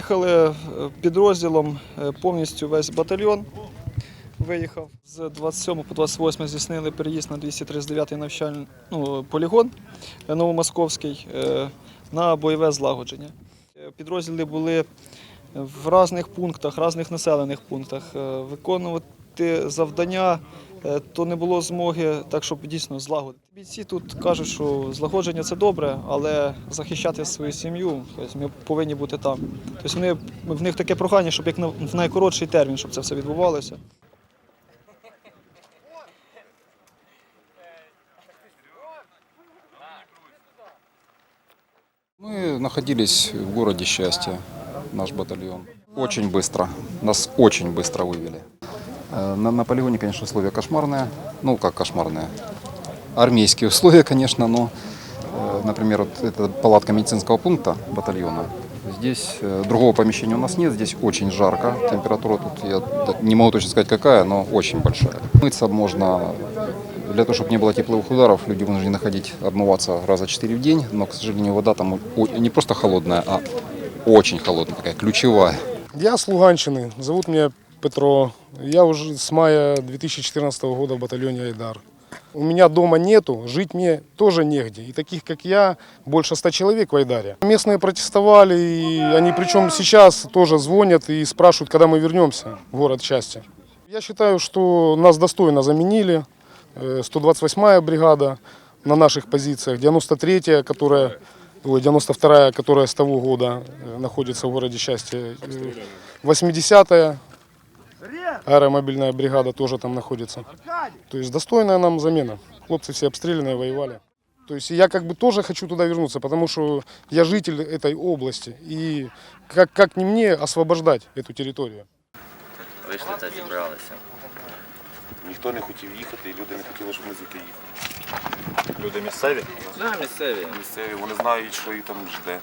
Виїхали е, підрозділом е, повністю весь батальйон. Виїхав з 27 по 28 здійснили переїзд на 239 навчальний ну, полігон е, Новомосковський на бойове злагодження. Підрозділи були в різних пунктах, різних населених пунктах. Е, Виконувати завдання е, то не було змоги, так щоб дійсно злагодити. Бійці тут кажуть, що злагодження це добре, але захищати свою сім'ю, тобто ми повинні бути там. Тобто вони, в них таке прохання, щоб як на- в найкоротший термін, щоб це все відбувалося. Мы находились в городе Счастье, наш батальон. Очень быстро, нас очень быстро вывели. Э, На, на полигоне, конечно, условия кошмарные. Ну, как кошмарные? Армейские условия, конечно, но, э, например, вот это палатка медицинского пункта батальона. Здесь э, другого помещения у нас нет, здесь очень жарко. Температура тут, я не могу точно сказать какая, но очень большая. Мыться можно для того, чтобы не было тепловых ударов, люди вынуждены ходить, обмываться раза четыре в день, но, к сожалению, вода там не просто холодная, а очень холодная, такая ключевая. Я с Луганщины, зовут меня Петро. Я уже с мая 2014 года в батальоне Айдар. У меня дома нету, жить мне тоже негде. И таких, как я, больше ста человек в Айдаре. Местные протестовали, и они причем сейчас тоже звонят и спрашивают, когда мы вернемся в город счастья. Я считаю, что нас достойно заменили. Э, 128-я бригада на наших позициях, 93-я, которая, ой, 92-я, которая с того года э, находится в городе Счастье, э, 80-я аэромобильная бригада тоже там находится. То есть достойная нам замена. Хлопцы все обстрелянные, воевали. То есть я как бы тоже хочу туда вернуться, потому что я житель этой области. И как, как не мне освобождать эту территорию. Вийшли та зібралися. Ніхто не хотів їхати, і люди не хотіли, щоб ми звідти їхали. Люди місцеві? Да, місцеві. Місцеві, вони знають, що їх там жде.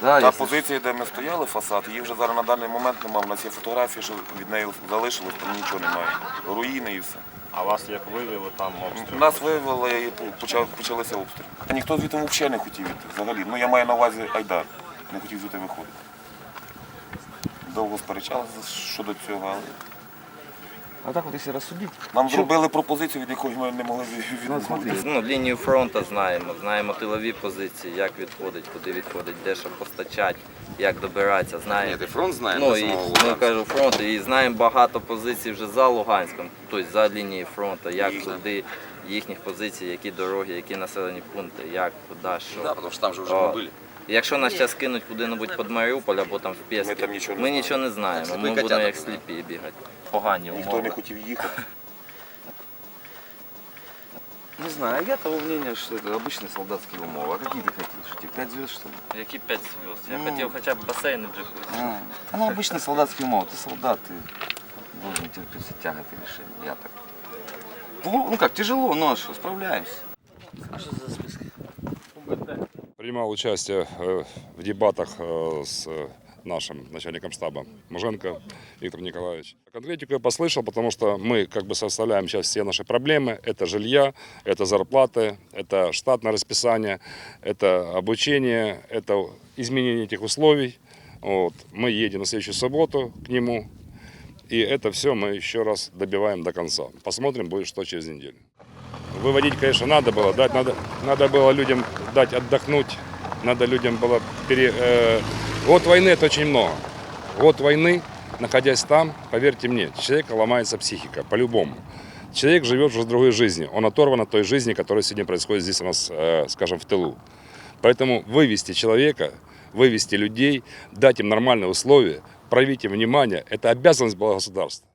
Да, Та якщо- позиція, де ми стояли, фасад, її вже зараз на даний момент немає. У нас є фотографії, що від неї залишилось, там нічого немає. Руїни і все. А вас як вивели там обстріл? Нас виявили і почав, почалися обстріли. Ніхто звідти взагалі не хотів йти. Взагалі. Ну я маю на увазі Айдар. Не хотів звідти виходити. Довго сперечалися щодо цього, але А так вот если рассудить, нам зробили пропозицію, від якої ми не могли ну, відмовитися. Ну, лінію фронту знаємо, знаємо тилові позиції, як відходить, куди відходить, де що постачати, як добиратися, знаємо. Нет, и фронт знаем Ну і ну, кажу фронту, і знаємо багато позицій вже за Луганськом, тобто за лінією фронту, як Їх, туди, їхніх позицій, які дороги, які населені пункти, як, куди, що. Да, потому что там же уже О, мы были. Якщо нас зараз кинуть куди-небудь під Маріуполь або там в Пєскі, Ми там нічого не ми знаємо. нічого не знаємо, Сліпі ми будемо котята як тут, сліпі бігати. Погані Ніхто умови. не хотів їхати. не знаю, я того мнения, что это обычный солдатский умов. А какие ты хотел? Что тебе пять звезд, что ли? Які 5 зв'язок? Я Ну. хотів хоча б басейни в джакузі. А, а, ну, обычный солдатский умов. Ты солдат, ты должен терпеть все тяготы решения. Я так. Ну, ну как, тяжело, но а что, справляемся. Принимал участие э, в дебатах э, с э, нашим начальником штаба Муженко Виктор Николаевич. Конкретику я послышал, потому что мы как бы составляем сейчас все наши проблемы. Это жилья, это зарплаты, это штатное расписание, это обучение, это изменение этих условий. Вот. Мы едем на следующую субботу к нему. И это все мы еще раз добиваем до конца. Посмотрим, будет что через неделю. Выводить, конечно, надо было, дать, надо, надо было людям дать отдохнуть, надо людям было пере... э, год войны это очень много. Год войны, находясь там, поверьте мне, человека ломается психика, по-любому. Человек живет уже другой жизнью, он оторван от той жизни, которая сегодня происходит здесь у нас, э, скажем, в тылу. Поэтому вывести человека, вывести людей, дать им нормальные условия, проявить им внимание, это обязанность была государства.